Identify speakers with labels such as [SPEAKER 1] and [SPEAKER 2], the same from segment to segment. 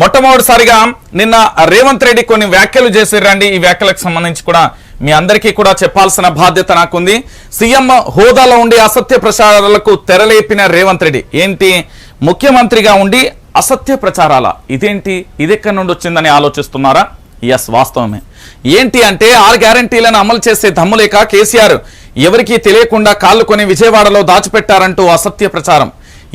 [SPEAKER 1] మొట్టమొదటిసారిగా నిన్న రేవంత్ రెడ్డి కొన్ని వ్యాఖ్యలు చేసిరండి ఈ వ్యాఖ్యలకు సంబంధించి కూడా మీ అందరికీ కూడా చెప్పాల్సిన బాధ్యత నాకుంది. సీఎం హోదాలో ఉండి అసత్య ప్రచారాలకు తెరలేపిన రేవంత్ రెడ్డి ఏంటి? ముఖ్యమంత్రిగా ఉండి అసత్య ప్రచారాల ఇదేంటి? ఇదెక్కడి నుండి వచ్చిందని ఆలోచిస్తున్నారా? ఎస్ వాస్తవమే. ఏంటి అంటే ఆరు గ్యారంటీలను అమలు చేసే దమ్ములేక కేసీఆర్ ఎవరికీ తెలియకుండా కాళ్ళు కొని విజయవాడలో దాచిపెట్టారంటూ అసత్య ప్రచారం.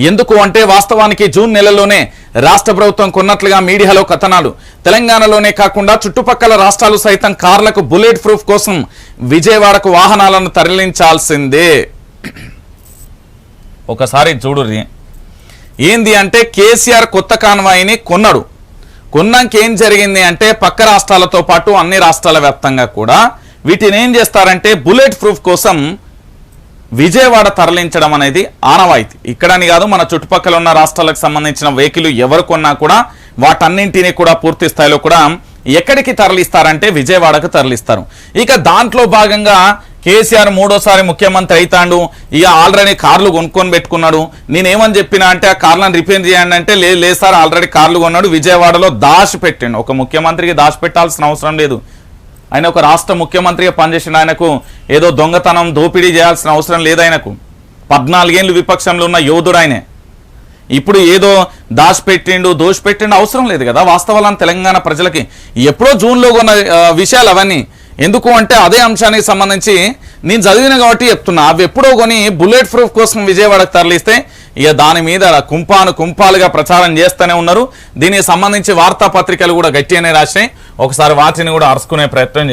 [SPEAKER 1] ఎందుకు అంటే వాస్తవానికి జూన్ నెలలోనే రాష్ట్ర ప్రభుత్వం కొన్నట్లుగా మీడియాలో కథనాలు. తెలంగాణలోనే కాకుండా చుట్టుపక్కల రాష్ట్రాలు సైతం కార్లకు బుల్లెట్ ప్రూఫ్ కోసం విజయవాడకు వాహనాలను తరలించాల్సిందే. ఒకసారి చూడుర్రి ఏంది అంటే కేసీఆర్ కొత్త కాన్వాయిని కొన్నాడు. కొన్నాక ఏం జరిగింది అంటే పక్క రాష్ట్రాలతో పాటు అన్ని రాష్ట్రాల వ్యాప్తంగా కూడా వీటిని ఏం చేస్తారంటే బుల్లెట్ ప్రూఫ్ కోసం విజయవాడ తరలించడం అనేది ఆనవాయితీ. ఇక్కడని కాదు మన చుట్టుపక్కల ఉన్న రాష్ట్రాలకు సంబంధించిన వెహికల్ ఎవరు కొన్నా కూడా వాటన్నింటినీ కూడా పూర్తి స్థాయిలో కూడా ఎక్కడికి తరలిస్తారంటే విజయవాడకు తరలిస్తారు. ఇక దాంట్లో భాగంగా కేసీఆర్ మూడోసారి ముఖ్యమంత్రి అవుతాడు ఇక ఆల్రెడీ కార్లు కొనుక్కొని పెట్టుకున్నాడు. నేనేమని చెప్పినా అంటే ఆ కార్లను రిపేర్ చేయండి అంటే లేదు లేదు సార్ ఆల్రెడీ కార్లు కొన్నాడు. విజయవాడలో దాచి పెట్టండి ఒక ముఖ్యమంత్రికి దాచి పెట్టాల్సిన అవసరం లేదు. ఆయన ఒక రాష్ట్ర ముఖ్యమంత్రిగా పనిచేసిన ఆయనకు ఏదో దొంగతనం దోపిడీ చేయాల్సిన అవసరం లేదు ఆయనకు. పద్నాలుగేళ్ళు విపక్షంలో ఉన్న యోధుడు ఆయనే. ఇప్పుడు ఏదో దాచిపెట్టిండు దోషపెట్టిండు అవసరం లేదు కదా వాస్తవాలను తెలంగాణ ప్రజలకి. ఎప్పుడో జూన్లో ఉన్న విషయాలు అవన్నీ. ఎందుకు అంటే అదే అంశానికి సంబంధించి నేను చదివిన కాబట్టి చెప్తున్నా. అవి ఎప్పుడో కొని బుల్లెట్ ప్రూఫ్ కోసం విజయవాడకు తరలిస్తే ఇక దాని మీద కుంపాను కుంపాలుగా ప్రచారం చేస్తూనే ఉన్నారు. దీనికి సంబంధించి వార్తాపత్రికలు కూడా గట్టిగానే రాసినాయి. ఒకసారి వాటిని కూడా అరుచుకునే ప్రయత్నం